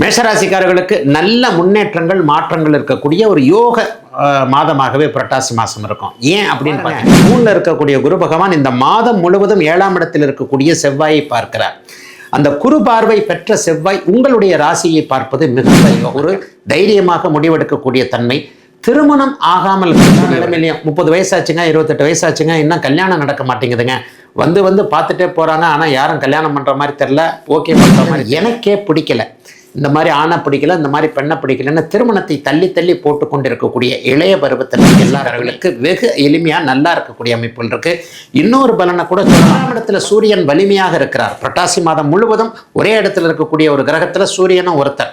மேஷராசிக்காரர்களுக்கு நல்ல முன்னேற்றங்கள் மாற்றங்கள் இருக்கக்கூடிய ஒரு யோக மாதமாகவே புரட்டாசி மாதம் இருக்கும். ஏன் அப்படின்னு பார்த்தீங்கன்னா மூணில் இருக்கக்கூடிய குரு பகவான் இந்த மாதம் முழுவதும் ஏழாம் இடத்தில் இருக்கக்கூடிய செவ்வாயை பார்க்கிறார். அந்த குரு பார்வை பெற்ற செவ்வாய் உங்களுடைய ராசியை பார்ப்பது மிகுந்த. ஒரு தைரியமாக முடிவெடுக்கக்கூடிய தன்மை. திருமணம் ஆகாமல் நிலைமையிலையும் முப்பது வயசாச்சுங்க இருபத்தெட்டு வயசாச்சுங்க இன்னும் கல்யாணம் நடக்க மாட்டேங்குதுங்க. வந்து வந்து பார்த்துட்டே போகிறாங்க ஆனால் யாரும் கல்யாணம் பண்ணுற மாதிரி தெரில ஓகே பண்ணுற மாதிரி எனக்கே பிடிக்கல. இந்த மாதிரி ஆணை பிடிக்கல இந்த மாதிரி பெண்ணை பிடிக்கலன்னு திருமணத்தை தள்ளி தள்ளி போட்டு கொண்டு இருக்கக்கூடிய இளைய பருவத்தில் எல்லார்களுக்கு வெகு எளிமையாக நல்லா இருக்கக்கூடிய அமைப்புகள் இருக்கு. இன்னொரு பலனை கூட சொல்லலாம் இடத்துல சூரியன் வலிமையாக இருக்கிறார். புரட்டாசி மாதம் முழுவதும் ஒரே இடத்துல இருக்கக்கூடிய ஒரு கிரகத்தில் சூரியனும் ஒருத்தர்.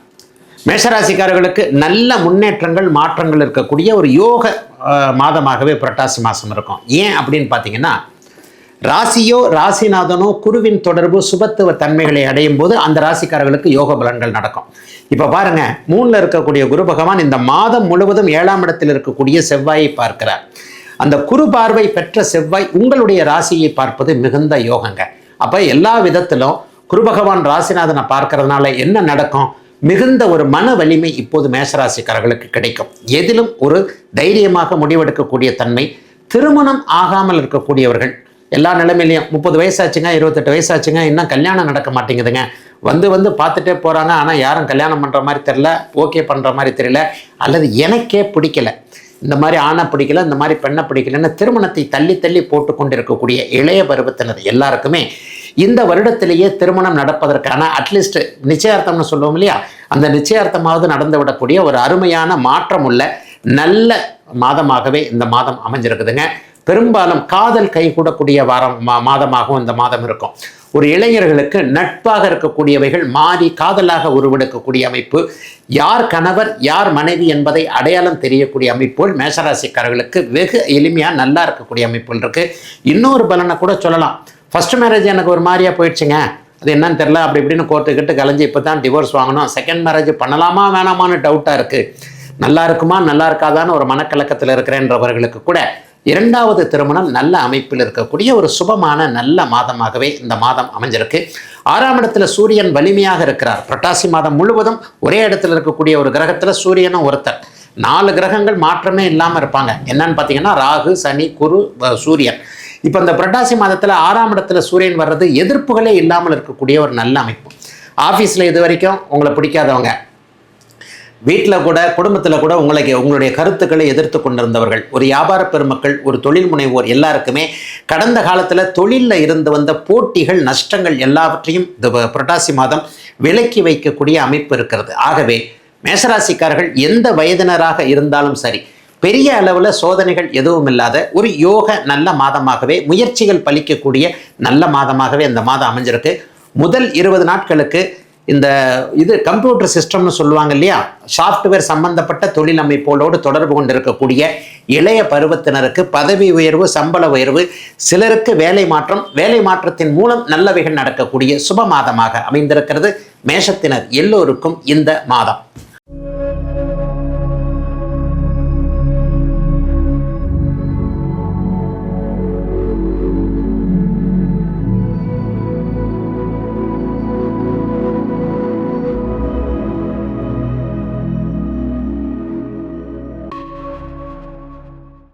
மேஷராசிக்காரர்களுக்கு நல்ல முன்னேற்றங்கள் மாற்றங்கள் இருக்கக்கூடிய ஒரு யோக மாதமாகவே புரட்டாசி மாதம் இருக்கும். ஏன் அப்படின்னு பார்த்தீங்கன்னா ராசியோ ராசிநாதனோ குருவின் தொடர்பு சுபத்துவ தன்மைகளை அடையும் போது அந்த ராசிக்காரர்களுக்கு யோக பலன்கள் நடக்கும். இப்போ பாருங்க மூணில் இருக்கக்கூடிய குரு பகவான் இந்த மாதம் முழுவதும் ஏழாம் இடத்தில் இருக்கக்கூடிய செவ்வாயை பார்க்கிறார். அந்த குரு பார்வை பெற்ற செவ்வாய் உங்களுடைய ராசியை பார்ப்பது மிகுந்த யோகங்க. அப்போ எல்லா விதத்திலும் குரு பகவான் ராசிநாதனை பார்க்கறதுனால என்ன நடக்கும்? மிகுந்த ஒரு மன வலிமை இப்போது மேசராசிக்காரர்களுக்கு கிடைக்கும். எதிலும் ஒரு தைரியமாக முடிவெடுக்கக்கூடிய தன்மை திருமணம் ஆகாமல் இருக்கக்கூடியவர்கள். எல்லா நிலைமையிலையும் முப்பது வயசாச்சுங்க இருபத்தெட்டு வயசாச்சுங்க இன்னும் கல்யாணம் நடக்க மாட்டேங்குதுங்க. வந்து வந்து பார்த்துட்டே போகிறாங்க ஆனால் யாரும் கல்யாணம் பண்ணுற மாதிரி தெரில ஓகே பண்ணுற மாதிரி தெரியல அல்லது எனக்கே பிடிக்கல. இந்த மாதிரி ஆணை பிடிக்கல இந்த மாதிரி பெண்ணை பிடிக்கலன்னு திருமணத்தை தள்ளி தள்ளி போட்டு கொண்டிருக்கக்கூடிய இளைய பருவத்தினர் எல்லாருக்குமே இந்த வருடத்திலேயே திருமணம் நடப்பதற்கான அட்லீஸ்ட் நிச்சயார்த்தம்னு சொல்லுவோம் இல்லையா? அந்த நிச்சயார்த்தமாவது நடந்து விடக்கூடிய ஒரு அருமையான மாற்றம் உள்ள நல்ல மாதமாகவே இந்த மாதம் அமைஞ்சிருக்குதுங்க. பெரும்பாலும் காதல் கைகூடக்கூடிய வாரம் மா- மாதமாகவும் இந்த மாதம் இருக்கும். ஒரு இளைஞர்களுக்கு நட்பாக இருக்கக்கூடியவைகள் மாறி காதலாக உருவெடுக்கக்கூடிய அமைப்பு யார் கணவர் யார் மனைவி என்பதை அடையாளம் தெரியக்கூடிய அமைப்புகள் மேசராசிக்காரர்களுக்கு வெகு எளிமையாக நல்லா இருக்கக்கூடிய அமைப்புகள் இருக்குது இன்னொரு பலனை கூட சொல்லலாம். ஃபர்ஸ்ட் மேரேஜ் எனக்கு ஒரு மாதிரியாக போயிடுச்சுங்க. அது என்னன்னு தெரில அப்படி இப்படின்னு கோர்ட்டுக்கிட்டு கலைஞ்சு இப்போ தான் டிவோர்ஸ் வாங்கணும். செகண்ட் மேரேஜ் பண்ணலாமா வேணாமான்னு டவுட்டாக இருக்குது நல்லா இருக்குமா நல்லா இருக்காதான்னு ஒரு மனக்கலக்கத்தில் இருக்கிறேன்றவர்களுக்கு கூட இரண்டாவது திருமணம் நல்ல அமைப்பில் இருக்கக்கூடிய ஒரு சுபமான நல்ல மாதமாகவே இந்த மாதம் அமைஞ்சிருக்கு. ஆறாம் இடத்துல சூரியன் வலிமையாக இருக்கிறார். புரட்டாசி மாதம் முழுவதும் ஒரே இடத்துல இருக்கக்கூடிய ஒரு கிரகத்தில் சூரியனும் ஒருத்தர். நாலு கிரகங்கள் மாற்றமே இல்லாமல் இருப்பாங்க. என்னன்னு பார்த்தீங்கன்னா ராகு சனி குரு சூரியன். இப்போ இந்த புரட்டாசி மாதத்தில் ஆறாம் இடத்துல சூரியன் வர்றது எதிர்ப்புகளே இல்லாமல் இருக்கக்கூடிய ஒரு நல்ல அமைப்பு. ஆஃபீஸில் இது வரைக்கும் உங்களை பிடிக்காதவங்க. வீட்டில் கூட குடும்பத்தில் கூட உங்களுக்கு உங்களுடைய கருத்துக்களை எதிர்த்து கொண்டிருந்தவர்கள் ஒரு வியாபார பெருமக்கள் ஒரு தொழில் முனைவோர் எல்லாருக்குமே கடந்த காலத்தில் தொழிலில் இருந்து வந்த போட்டிகள் நஷ்டங்கள் எல்லாவற்றையும் இந்த புரட்டாசி மாதம் விலக்கி வைக்கக்கூடிய அமைப்பு இருக்கிறது. ஆகவே மேசராசிக்காரர்கள் எந்த வயதினராக இருந்தாலும் சரி பெரிய அளவில் சோதனைகள் எதுவும் இல்லாத ஒரு யோக நல்ல மாதமாகவே முயற்சிகள் பலிக்கக்கூடிய நல்ல மாதமாகவே இந்த மாதம் அமைஞ்சிருக்கு. முதல் இருபது நாட்களுக்கு இந்த இது கம்ப்யூட்டர் சிஸ்டம்னு சொல்லுவாங்க இல்லையா? சாஃப்ட்வேர் சம்பந்தப்பட்ட தொழில் அமைப்போடு தொடர்பு கொண்டிருக்கக்கூடிய இளைய பருவத்தினருக்கு பதவி உயர்வு சம்பள உயர்வு சிலருக்கு வேலை மாற்றம் வேலை மாற்றத்தின் மூலம் நல்லவைகள் நடக்கக்கூடிய சுப மாதமாக அமைந்திருக்கிறது. மேஷத்தினர் எல்லோருக்கும் இந்த மாதம்.